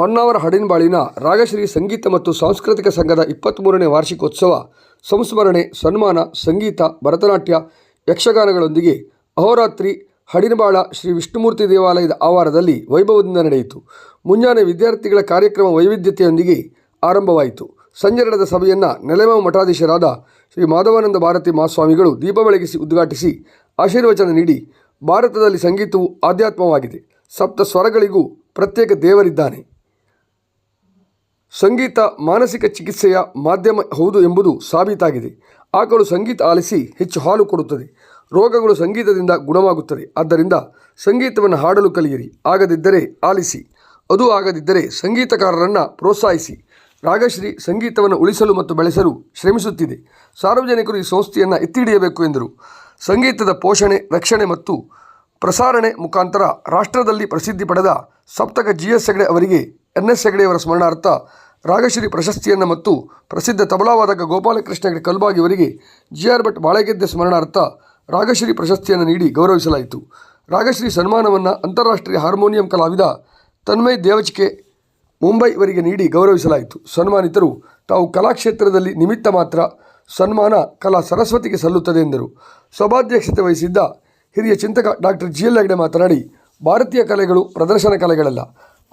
ಹೊನ್ನಾವರ ಹಡಿನಬಾಳಿನ ರಾಗಶ್ರೀ ಸಂಗೀತ ಮತ್ತು ಸಾಂಸ್ಕೃತಿಕ ಸಂಘದ ಇಪ್ಪತ್ತ್ಮೂರನೇ ವಾರ್ಷಿಕೋತ್ಸವ, ಸಂಸ್ಮರಣೆ, ಸನ್ಮಾನ, ಸಂಗೀತ, ಭರತನಾಟ್ಯ, ಯಕ್ಷಗಾನಗಳೊಂದಿಗೆ ಅಹೋರಾತ್ರಿ ಹಡಿನಬಾಳ ಶ್ರೀ ವಿಷ್ಣುಮೂರ್ತಿ ದೇವಾಲಯದ ಆವಾರದಲ್ಲಿ ವೈಭವದಿಂದ ನಡೆಯಿತು. ಮುಂಜಾನೆ ವಿದ್ಯಾರ್ಥಿಗಳ ಕಾರ್ಯಕ್ರಮ ವೈವಿಧ್ಯತೆಯೊಂದಿಗೆ ಆರಂಭವಾಯಿತು. ಸಂಜೆ ನಡೆದ ಸಭೆಯನ್ನು ನೆಲೆಮ ಮಠಾಧೀಶರಾದ ಶ್ರೀ ಮಾಧವಾನಂದ ಭಾರತಿ ಮಹಾಸ್ವಾಮಿಗಳು ದೀಪ ಬೆಳಗಿಸಿ ಉದ್ಘಾಟಿಸಿ ಆಶೀರ್ವಚನ ನೀಡಿ ಭಾರತದಲ್ಲಿ ಸಂಗೀತವು ಆಧ್ಯಾತ್ಮವಾಗಿದೆ. ಸಪ್ತ ಸ್ವರಗಳಿಗೂ ಪ್ರತ್ಯೇಕ ದೇವರಿದ್ದಾನೆ. ಸಂಗೀತ ಮಾನಸಿಕ ಚಿಕಿತ್ಸೆಯ ಮಾಧ್ಯಮ ಹೌದು ಎಂಬುದು ಸಾಬೀತಾಗಿದೆ. ಆಕಳು ಸಂಗೀತ ಆಲಿಸಿ ಹೆಚ್ಚು ಹಾಲು ಕೊಡುತ್ತದೆ. ರೋಗಗಳು ಸಂಗೀತದಿಂದ ಗುಣವಾಗುತ್ತದೆ ಆದ್ದರಿಂದ ಸಂಗೀತವನ್ನು ಹಾಡಲು ಕಲಿಯಿರಿ. ಆಗದಿದ್ದರೆ ಆಲಿಸಿ. ಅದು ಆಗದಿದ್ದರೆ ಸಂಗೀತಕಾರರನ್ನು ಪ್ರೋತ್ಸಾಹಿಸಿ. ರಾಗಶ್ರೀ ಸಂಗೀತವನ್ನು ಉಳಿಸಲು ಮತ್ತು ಬೆಳೆಸಲು ಶ್ರಮಿಸುತ್ತಿದೆ. ಸಾರ್ವಜನಿಕರು ಈ ಸಂಸ್ಥೆಯನ್ನು ಎತ್ತಿ ಹಿಡಿಯಬೇಕು ಎಂದರು. ಸಂಗೀತದ ಪೋಷಣೆ, ರಕ್ಷಣೆ ಮತ್ತು ಪ್ರಸಾರಣೆ ಮುಖಾಂತರ ರಾಷ್ಟ್ರದಲ್ಲಿ ಪ್ರಸಿದ್ಧಿ ಪಡೆದ ಸಪ್ತಕ ಜಿ ಎಸ್ ಹೆಗಡೆ ಅವರಿಗೆ ಎನ್ ಎಸ್ ಹೆಗಡೆಯವರ ಸ್ಮರಣಾರ್ಥ ರಾಗಶ್ರೀ ಪ್ರಶಸ್ತಿಯನ್ನು ಮತ್ತು ಪ್ರಸಿದ್ಧ ತಬಲಾವಾದಕ ಗೋಪಾಲಕೃಷ್ಣ ಹೆಗಡೆ ಕಲ್ಬಾಗಿ ಅವರಿಗೆ ಜಿ ಆರ್ ಭಟ್ ಬಾಳೆಗೆದ್ದೆ ಸ್ಮರಣಾರ್ಥ ರಾಗಶ್ರೀ ಪ್ರಶಸ್ತಿಯನ್ನು ನೀಡಿ ಗೌರವಿಸಲಾಯಿತು. ರಾಗಶ್ರೀ ಸನ್ಮಾನವನ್ನು ಅಂತಾರಾಷ್ಟ್ರೀಯ ಹಾರ್ಮೋನಿಯಂ ಕಲಾವಿದ ತನ್ಮಯ್ ದೇವಚಿಕೆ ಮುಂಬೈ ಇವರಿಗೆ ನೀಡಿ ಗೌರವಿಸಲಾಯಿತು. ಸನ್ಮಾನಿತರು, ತಾವು ಕಲಾಕ್ಷೇತ್ರದಲ್ಲಿ ನಿಮಿತ್ತ ಮಾತ್ರ ಸನ್ಮಾನ ಕಲಾ ಸರಸ್ವತಿಗೆ ಸಲ್ಲುತ್ತದೆ ಎಂದರು. ಸಭಾಧ್ಯಕ್ಷತೆ ವಹಿಸಿದ್ದ ಹಿರಿಯ ಚಿಂತಕ ಡಾಕ್ಟರ್ ಜಿ ಎಲ್ ಹೆಗ್ಡೆ ಮಾತನಾಡಿ, ಭಾರತೀಯ ಕಲೆಗಳು ಪ್ರದರ್ಶನ ಕಲೆಗಳಲ್ಲ,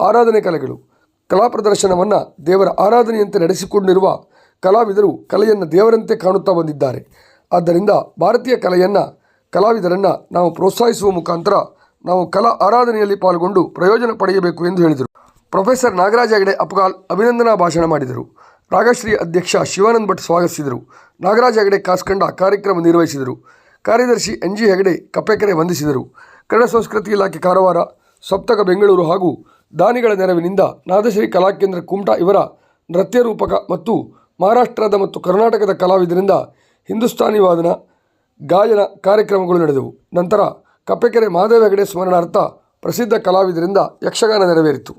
ಆರಾಧನೆ ಕಲೆಗಳು. ಕಲಾ ಪ್ರದರ್ಶನವನ್ನು ದೇವರ ಆರಾಧನೆಯಂತೆ ನಡೆಸಿಕೊಂಡಿರುವ ಕಲಾವಿದರು ಕಲೆಯನ್ನು ದೇವರಂತೆ ಕಾಣುತ್ತಾ ಬಂದಿದ್ದಾರೆ. ಆದ್ದರಿಂದ ಭಾರತೀಯ ಕಲೆಯನ್ನು, ಕಲಾವಿದರನ್ನು ನಾವು ಪ್ರೋತ್ಸಾಹಿಸುವ ಮುಖಾಂತರ ನಾವು ಕಲಾ ಆರಾಧನೆಯಲ್ಲಿ ಪಾಲ್ಗೊಂಡು ಪ್ರಯೋಜನ ಪಡೆಯಬೇಕು ಎಂದು ಹೇಳಿದರು. ಪ್ರೊಫೆಸರ್ ನಾಗರಾಜ ಹೆಗಡೆ ಅಪ್ಗಾಲ್ ಅಭಿನಂದನಾ ಭಾಷಣ ಮಾಡಿದರು. ರಾಗಶ್ರೀ ಅಧ್ಯಕ್ಷ ಶಿವಾನಂದ ಭಟ್ ಸ್ವಾಗತಿಸಿದರು. ನಾಗರಾಜ ಹೆಗಡೆ ಕಾಸ್ಕಂಡ ಕಾರ್ಯಕ್ರಮ ನಿರ್ವಹಿಸಿದರು. ಕಾರ್ಯದರ್ಶಿ ಎನ್ ಜಿ ಹೆಗಡೆ ಕಪ್ಪೆಕೆರೆ ವಂದಿಸಿದರು. ಕನ್ನಡ ಸಂಸ್ಕೃತಿ ಇಲಾಖೆ ಕಾರವಾರ, ಸಪ್ತಕ ಬೆಂಗಳೂರು ಹಾಗೂ ದಾನಿಗಳ ನೆರವಿನಿಂದ ನಾದಶ್ರೀ ಕಲಾಕೇಂದ್ರ ಕುಮಟಾ ಇವರ ನೃತ್ಯ ರೂಪಕ ಮತ್ತು ಮಹಾರಾಷ್ಟ್ರದ ಮತ್ತು ಕರ್ನಾಟಕದ ಕಲಾವಿದರಿಂದ ಹಿಂದೂಸ್ತಾನಿ ವಾದನ ಗಾಯನ ಕಾರ್ಯಕ್ರಮಗಳು ನಡೆದವು. ನಂತರ ಕಪ್ಪೆಕೆರೆ ಮಹಾದೇವ ಹೆಗಡೆ ಸ್ಮರಣಾರ್ಥ ಪ್ರಸಿದ್ಧ ಕಲಾವಿದರಿಂದ ಯಕ್ಷಗಾನ ನೆರವೇರಿತು.